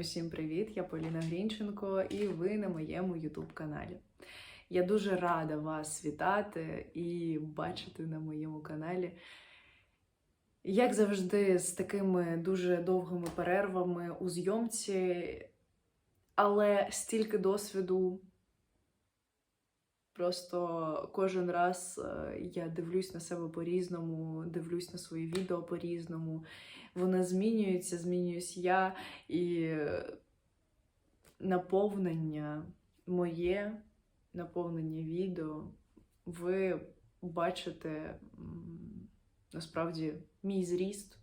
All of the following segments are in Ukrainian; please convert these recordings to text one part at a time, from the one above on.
Усім привіт! Я Поліна Грінченко, і ви на моєму YouTube каналі. Я дуже рада вас вітати і бачити на моєму каналі. Як завжди, з такими дуже довгими перервами у зйомці, але стільки досвіду. Просто кожен раз е, я дивлюсь на себе по-різному, дивлюсь на свої відео по-різному. Вони змінюються, змінююсь я, і наповнення моє, наповнення відео, ви бачите насправді мій зріст,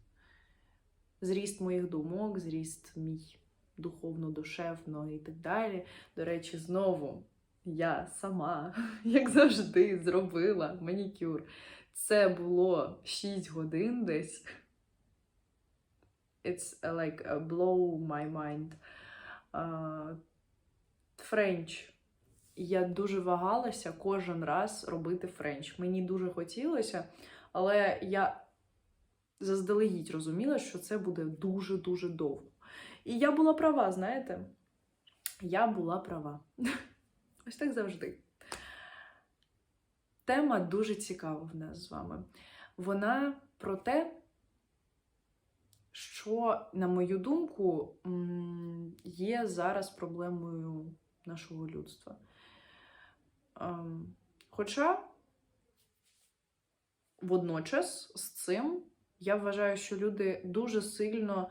зріст моїх думок, зріст мій духовно-душевно і так далі. До речі, знову я сама, як завжди, зробила манікюр. Це було 6 годин десь. It's uh, like a blow my mind. Uh, Френч. Я дуже вагалася кожен раз робити френч. Мені дуже хотілося, але я заздалегідь розуміла, що це буде дуже-дуже довго. І я була права, знаєте? Я була права. Ось так завжди. Тема дуже цікава в нас з вами. Вона про те, що, на мою думку, є зараз проблемою нашого людства. Ем, Хоча водночас з цим я вважаю, що люди дуже сильно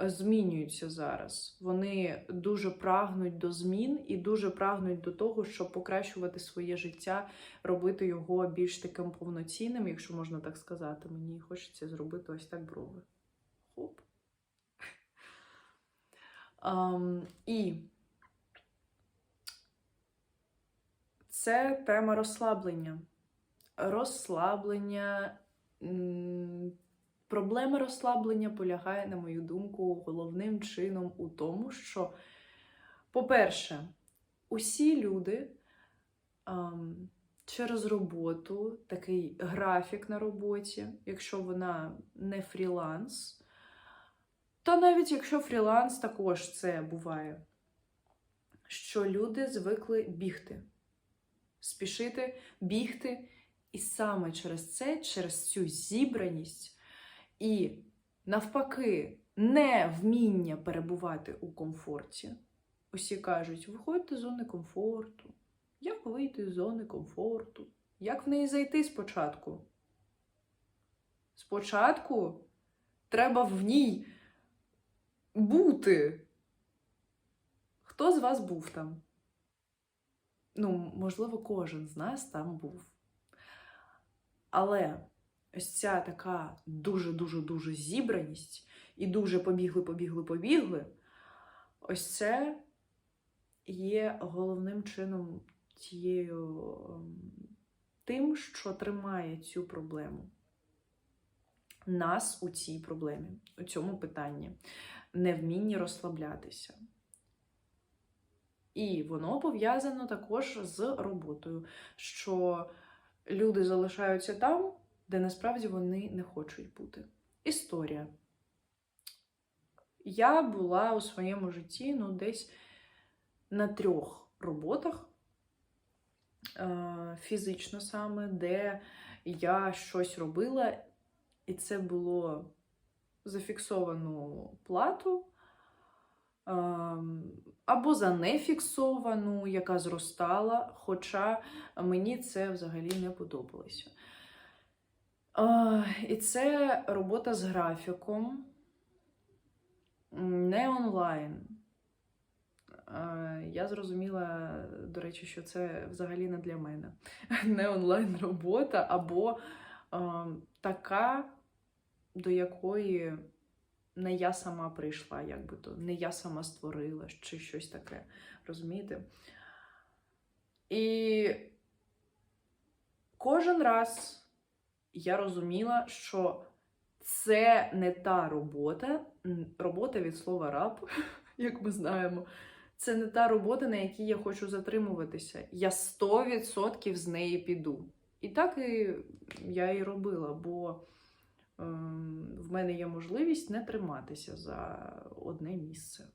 е, змінюються зараз. Вони дуже прагнуть до змін і дуже прагнуть до того, щоб покращувати своє життя, робити його більш таким повноцінним, якщо можна так сказати. Мені хочеться зробити ось так брови. І це тема розслаблення. Розслаблення. Проблема розслаблення полягає, на мою думку, головним чином у тому, що, по-перше, усі люди ам, через роботу, такий графік на роботі, якщо вона не фріланс, та навіть якщо фріланс, також це буває, що люди звикли бігти, спішити, бігти, і саме через це, через цю зібраність і навпаки, невміння перебувати у комфорті. Усі кажуть: виходьте з зони комфорту. Як вийти з зони комфорту? Як в неї зайти спочатку? Спочатку треба в ній бути. Хто з вас був там? Ну, можливо, кожен з нас там був. Але ось ця така дуже-дуже-дуже зібраність і дуже побігли, побігли, побігли. Ось це є головним чином тією ем, тим, що тримає цю проблему. Нас у цій проблемі, у цьому питанні, невмінні розслаблятися. І воно пов'язано також з роботою, що люди залишаються там, де насправді вони не хочуть бути. Історія. Я була у своєму житті ну, десь на трьох роботах, е, фізично саме, де я щось робила, і це було зафіксовану плату. ем, Або за нефіксовану, яка зростала, хоча мені це взагалі не подобалося. І це робота з графіком, не онлайн. Я зрозуміла, до речі, що це взагалі не для мене. Не онлайн робота, або а, така, до якої не я сама прийшла, як би то, не я сама створила, чи щось таке. Розумієте? І кожен раз я розуміла, що це не та робота, робота від слова раб, як ми знаємо. Це не та робота, на якій я хочу затримуватися. Я 100% з неї піду. І так і я і робила, бо в мене є можливість не триматися за одне місце.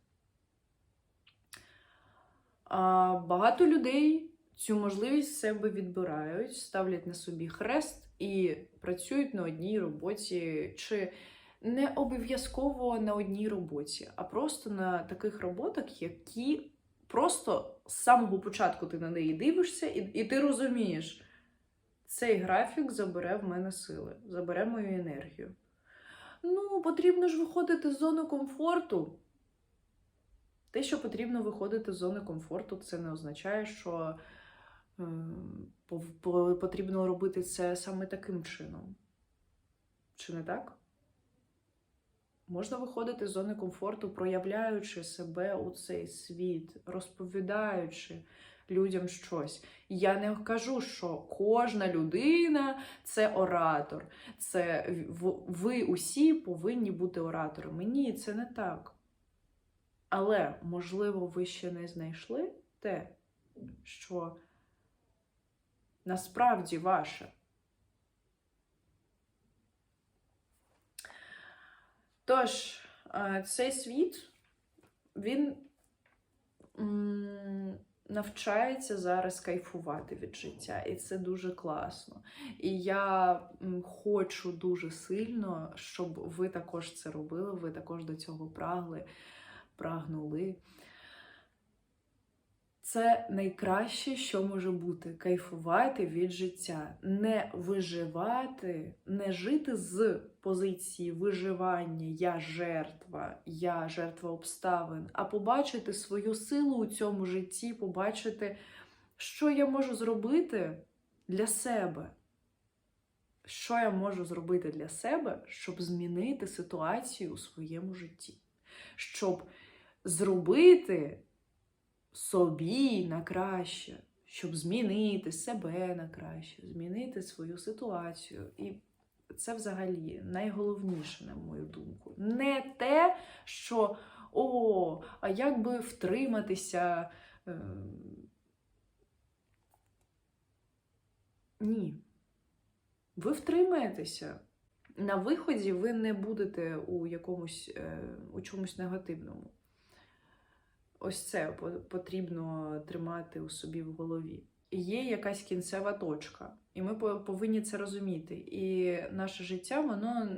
Багато людей цю можливість з себе відбирають, ставлять на собі хрест і працюють на одній роботі, чи не обов'язково на одній роботі, а просто на таких роботах, які просто з самого початку ти на неї дивишся, і, і ти розумієш, цей графік забере в мене сили, забере мою енергію. Ну, потрібно ж виходити з зони комфорту. Те, що потрібно виходити з зони комфорту, це не означає, що е, потрібно робити це саме таким чином. Чи не так? Можна виходити з зони комфорту, проявляючи себе у цей світ, розповідаючи людям щось. Я не кажу, що кожна людина це оратор. Це ви усі повинні бути ораторами. Ні, це не так. Але, можливо, ви ще не знайшли те, що насправді ваше. Тож, е, цей світ, він навчається зараз кайфувати від життя, і це дуже класно. І я хочу дуже сильно, щоб ви також це робили, ви також до цього прагли, прагнули. Це найкраще, що може бути. Кайфувати від життя, не виживати, не жити з позиції виживання я жертва, я жертва обставин, а побачити свою силу у цьому житті, побачити, що я можу зробити для себе. Що я можу зробити для себе, щоб змінити ситуацію у своєму житті, щоб зробити собі на краще, щоб змінити себе на краще, змінити свою ситуацію. І це взагалі найголовніше, на мою думку. Не те, що о, а як би втриматися. Е... Ні. Ви втримаєтеся. На виході ви не будете у якомусь е, у чомусь негативному. Ось це по- потрібно тримати у собі в голові. Є якась кінцева точка, і ми повинні це розуміти. І наше життя, воно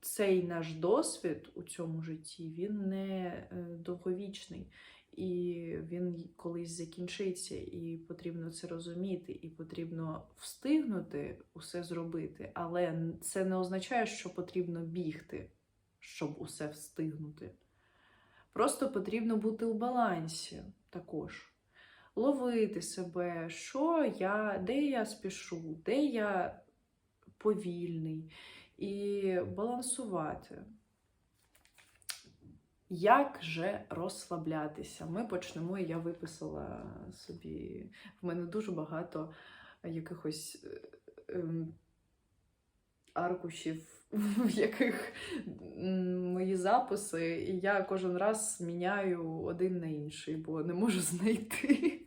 цей наш досвід у цьому житті, він не е, довговічний. І він колись закінчиться, і потрібно це розуміти, і потрібно встигнути усе зробити. Але це не означає, що потрібно бігти, щоб усе встигнути. Просто потрібно бути у балансі також. Ловити себе, що я, де я спішу, де я повільний, і балансувати. Як же розслаблятися? Ми почнемо, я виписала собі. В мене дуже багато якихось е, ем, аркушів, в яких мої записи, і я кожен раз міняю один на інший, бо не можу знайти.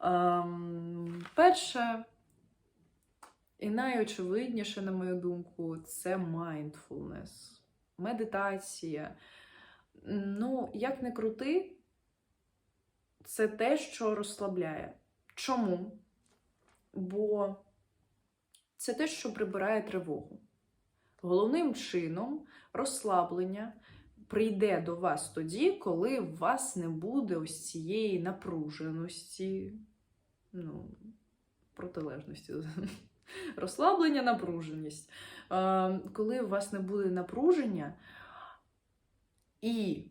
Ем, перше, і найочевидніше, на мою думку, це mindfulness, медитація. Ну, як не крути, це те, що розслабляє. Чому? Бо це те, що прибирає тривогу. Головним чином розслаблення прийде до вас тоді, коли у вас не буде ось цієї напруженості, ну, протилежності. Розслаблення, напруженість. Коли у вас не буде напруження, і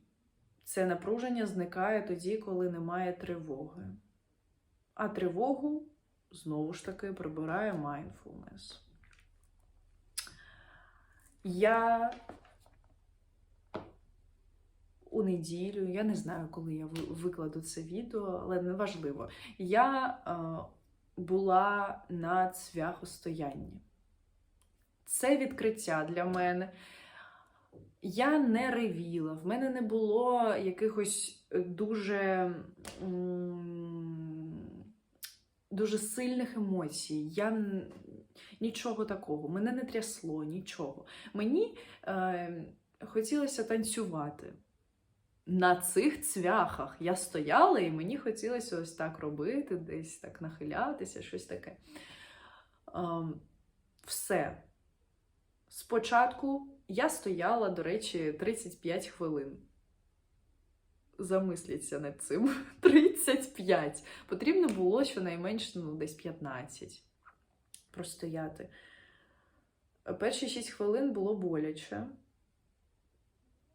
це напруження зникає тоді, коли немає тривоги. А тривогу знову ж таки прибирає mindfulness. Я у неділю, я не знаю, коли я викладу це відео, але неважливо. Я е, була на цвяхостоянні. Це відкриття для мене. Я не ревіла, в мене не було якихось дуже, дуже сильних емоцій. Я нічого такого, мене не трясло, нічого. Мені е, хотілося танцювати. на цих цвяхах я стояла, і мені хотілося ось так робити, десь так нахилятися, щось таке. Ем, все. Спочатку я стояла, до речі, 35 хвилин. Замисліться над цим. 35. Потрібно було щонайменше ну, десь 15 простояти. Перші 6 хвилин було боляче.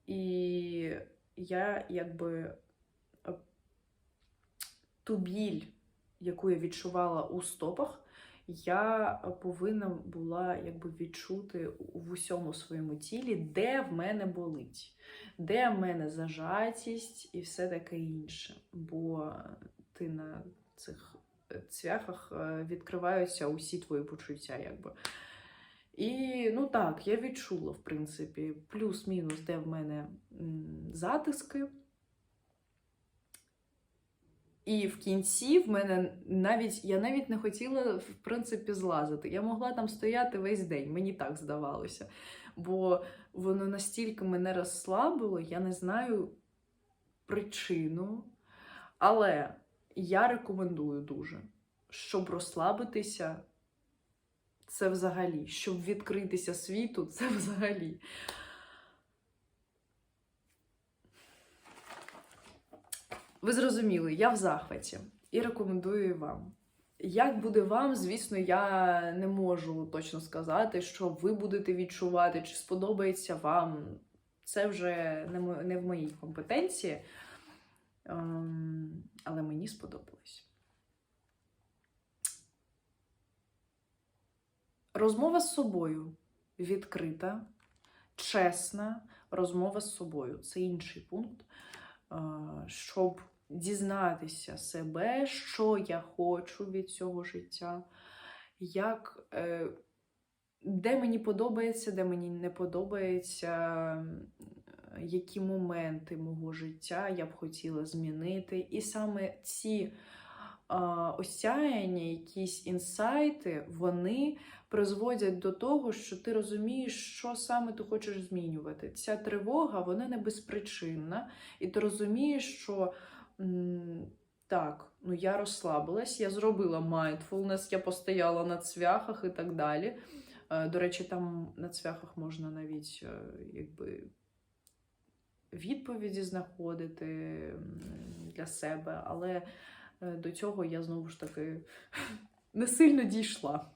І я якби е, ту біль, яку я відчувала у стопах, я повинна була якби відчути в усьому своєму тілі, де в мене болить, де в мене зажатість і все таке інше. Бо ти на цих цвяхах е, відкриваються усі твої почуття, якби. І ну так, я відчула, в принципі, плюс-мінус, де в мене затиски. І в кінці в мене навіть я навіть не хотіла, в принципі, злазити. Я могла там стояти весь день, мені так здавалося. Бо воно настільки мене розслабило, я не знаю причину. Але я рекомендую дуже, щоб розслабитися, це взагалі, щоб відкритися світу, це взагалі. Ви зрозуміли, я в захваті і рекомендую вам. Як буде вам, звісно, я не можу точно сказати, що ви будете відчувати, чи сподобається вам. Це вже не в моїй компетенції. Ем, Але мені сподобалось. Розмова з собою відкрита, чесна розмова з собою. Це інший пункт. Е, Щоб дізнатися себе, що я хочу від цього життя, як, е, де мені подобається, де мені не подобається, які моменти мого життя я б хотіла змінити. І саме ці осяяння, якісь інсайти, вони призводять до того, що ти розумієш, що саме ти хочеш змінювати. Ця тривога, вона не безпричинна, і ти розумієш, що так, ну я розслабилась, я зробила mindfulness, я постояла на цвяхах і так далі. Е, До речі, там на цвяхах можна навіть е, якби відповіді знаходити для себе, але е, до цього я знову ж таки не сильно дійшла.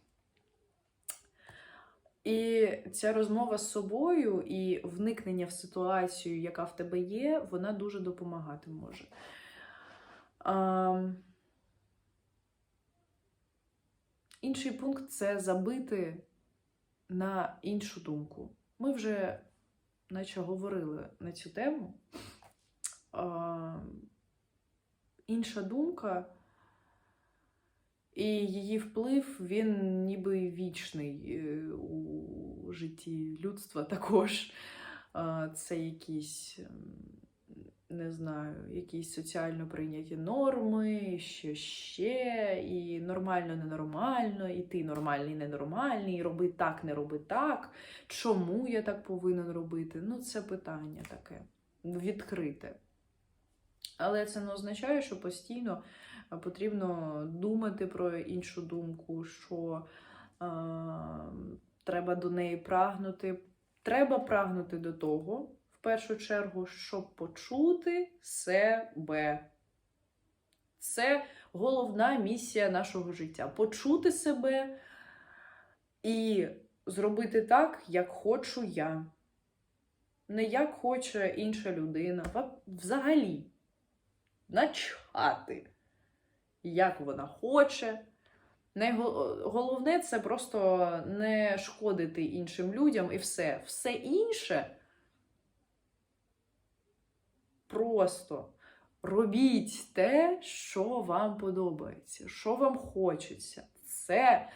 І ця розмова з собою і вникнення в ситуацію, яка в тебе є, вона дуже допомагати може. А, інший пункт це забити на іншу думку. Ми вже наче говорили на цю тему. А, інша думка і її вплив, він ніби вічний е, у житті людства також. А, Це якісь, ем, не знаю, якісь соціально прийняті норми, що ще, і нормально, ненормально, і ти нормальний, ненормальний, і роби так, не роби так. Чому я так повинен робити? Ну, це питання таке відкрите. Але це не означає, що постійно потрібно думати про іншу думку, що е, треба до неї прагнути. Треба прагнути до того, першу чергу, щоб почути себе. Це головна місія нашого життя почути себе і зробити так, як хочу я. Не як хоче інша людина. Взагалі. Начати, як вона хоче. Головне це просто не шкодити іншим людям і все. Все інше просто робіть те, що вам подобається, що вам хочеться. Це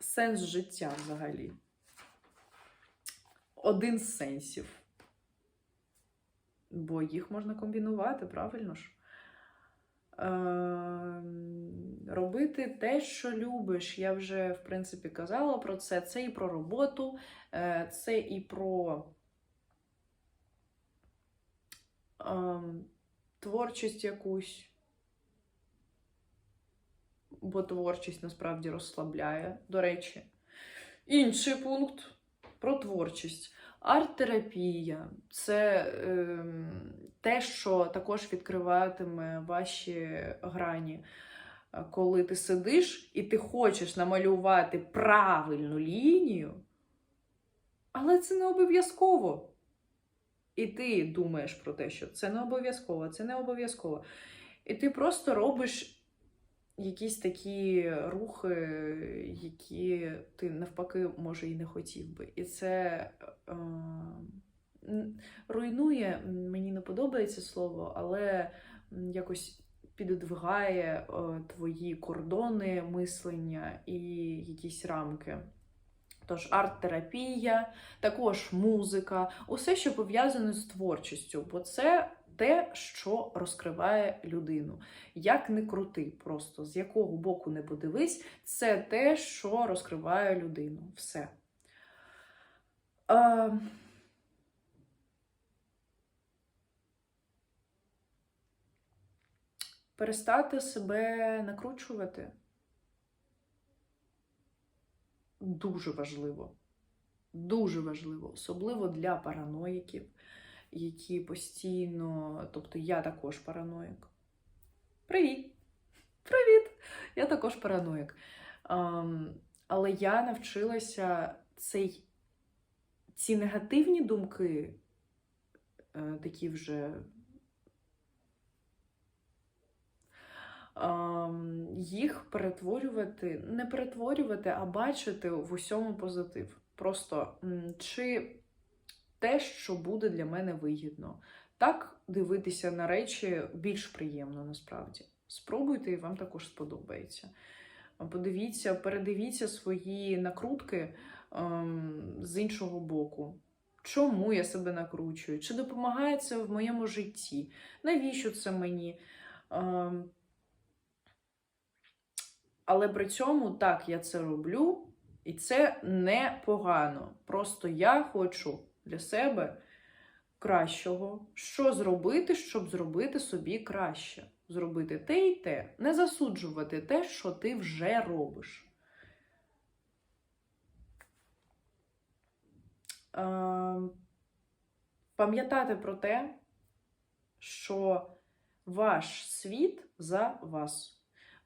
сенс життя взагалі. Один з сенсів. Бо їх можна комбінувати, правильно ж? Ем, Робити те, що любиш. Я вже, в принципі, казала про це. Це і про роботу, е, це і про ем, творчість якусь. Бо творчість насправді розслабляє. До речі, інший пункт про творчість. Арт-терапія це е, те, що також відкриватиме ваші грані. Коли ти сидиш і ти хочеш намалювати правильну лінію, але це не обов'язково. І ти думаєш про те, що це не обов'язково, це не обов'язково. І ти просто робиш якісь такі рухи, які ти навпаки, може, і не хотів би. І це е, руйнує, мені не подобається слово, але якось піддвигає е, твої кордони мислення і якісь рамки. Тож арт-терапія, також музика, усе, що пов'язане з творчістю, бо це те, що розкриває людину. Як не крути, просто з якого боку не подивись, це те, що розкриває людину. Все. Е, перестати себе накручувати дуже важливо. Дуже важливо, особливо для параноїків, які постійно. Тобто я також параноїк. Привіт! Привіт! Я також параноїк. Але я навчилася цей, ці негативні думки, е, такі вже їх перетворювати, не перетворювати, а бачити в усьому позитив. Просто чи те, що буде для мене вигідно. Так дивитися на речі більш приємно насправді. Спробуйте, і вам також сподобається. Подивіться, передивіться свої накрутки ем, з іншого боку. Чому я себе накручую? Чи допомагає це в моєму житті? Навіщо це мені? Ем, але при цьому так, я це роблю, і це не погано. Просто я хочу для себе кращого. Що зробити, щоб зробити собі краще? Зробити те і те, не засуджувати те, що ти вже робиш. Пам'ятати про те, що ваш світ за вас.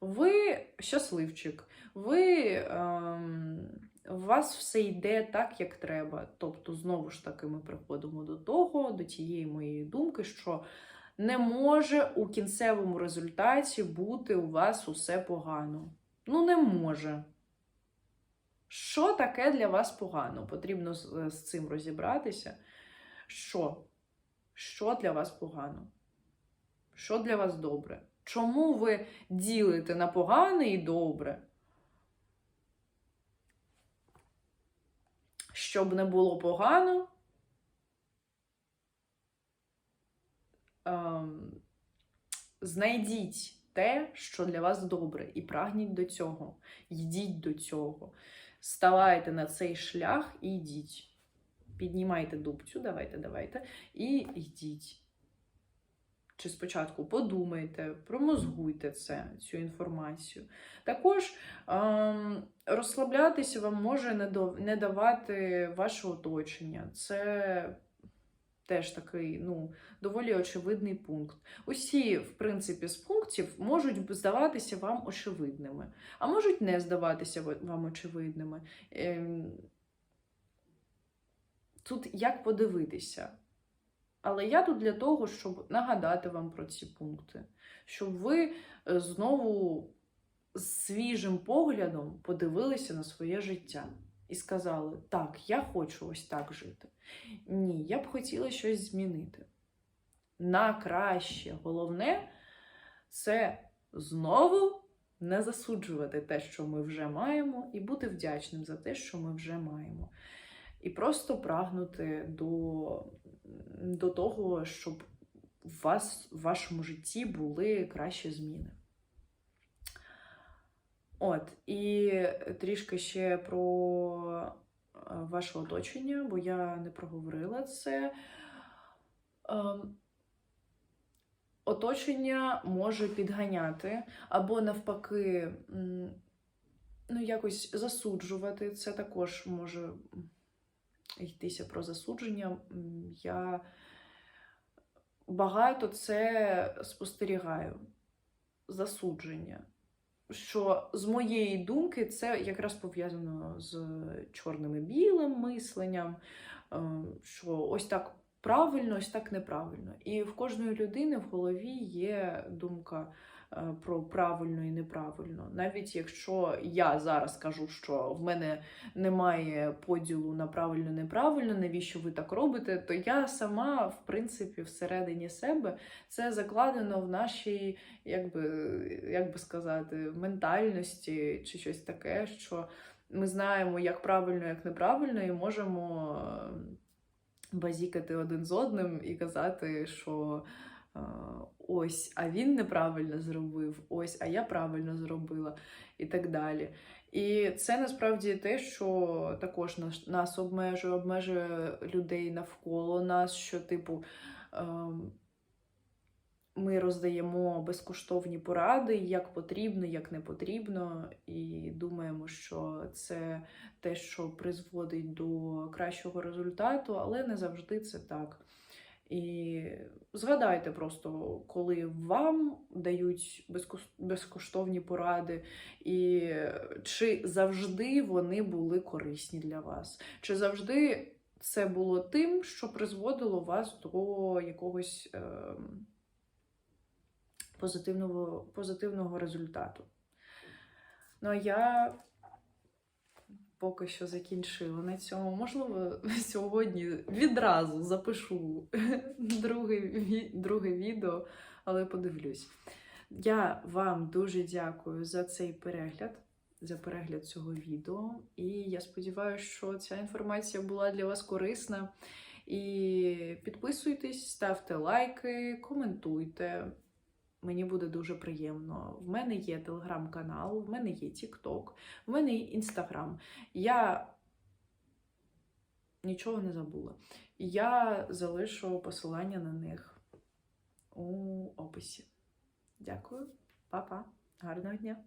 Ви щасливчик, ви, ем, у вас все йде так, як треба. Тобто, знову ж таки, ми приходимо до того, до тієї моєї думки, що не може у кінцевому результаті бути у вас усе погано. Ну, не може. Що таке для вас погано? Потрібно з, з цим розібратися. Що? Що для вас погано? Що для вас добре? Чому ви ділите на погане і добре? Щоб не було погано, ем, знайдіть те, що для вас добре, і прагніть до цього. Йдіть до цього. Ставайте на цей шлях і йдіть. Піднімайте дубцю, давайте, давайте, і йдіть. Чи спочатку подумайте, промозгуйте це, цю інформацію. Також ем, розслаблятися вам може не, до, не давати ваше оточення. Це теж такий ну, доволі очевидний пункт. Усі, в принципі, з пунктів можуть здаватися вам очевидними, а можуть не здаватися вам очевидними. Ем, тут як подивитися? Але я тут для того, щоб нагадати вам про ці пункти, щоб ви е, знову з свіжим поглядом подивилися на своє життя і сказали: так, я хочу ось так жити. Ні, я б хотіла щось змінити. На краще. Головне це знову не засуджувати те, що ми вже маємо, і бути вдячним за те, що ми вже маємо. І просто прагнути до до того, щоб у вас в вашому житті були кращі зміни. От, і трішки ще про ваше оточення, бо я не проговорила це. оточення може підганяти, або навпаки, ну, якось засуджувати. Це також може йтися про засудження. Я багато це спостерігаю. Засудження. Що з моєї думки це якраз пов'язано з чорним і білим мисленням, е, що ось так правильно, ось так неправильно. І в кожної людини в голові є думка про правильно і неправильно. Навіть якщо я зараз кажу, що в мене немає поділу на правильно неправильно, навіщо ви так робите, то я сама, в принципі, всередині себе це закладено в нашій, як би, як би сказати, ментальності чи щось таке, що ми знаємо, як правильно, як неправильно, і можемо е, базікати один з одним і казати, що е, ось, а він неправильно зробив, ось, а я правильно зробила, і так далі. І це насправді те, що також нас, обмежує, обмежує людей навколо нас, що, типу, ем, ми роздаємо безкоштовні поради, як потрібно, як не потрібно, і думаємо, що це те, що призводить до кращого результату, але не завжди це так. І згадайте просто, коли вам дають безкоштовні поради, і чи завжди вони були корисні для вас, чи завжди це було тим, що призводило вас до якогось. ем, позитивного, позитивного результату. Ну, а я поки що закінчила на цьому. Можливо, сьогодні відразу запишу друге, друге відео, але подивлюсь. Я вам дуже дякую за цей перегляд, за перегляд цього відео. І я сподіваюся, що ця інформація була для вас корисна. І підписуйтесь, ставте лайки, коментуйте. Мені буде дуже приємно. В мене є телеграм-канал, в мене є TikTok, в мене є Інстаграм. Я нічого не забула. Я залишу посилання на них у описі. Дякую, па-па, гарного дня!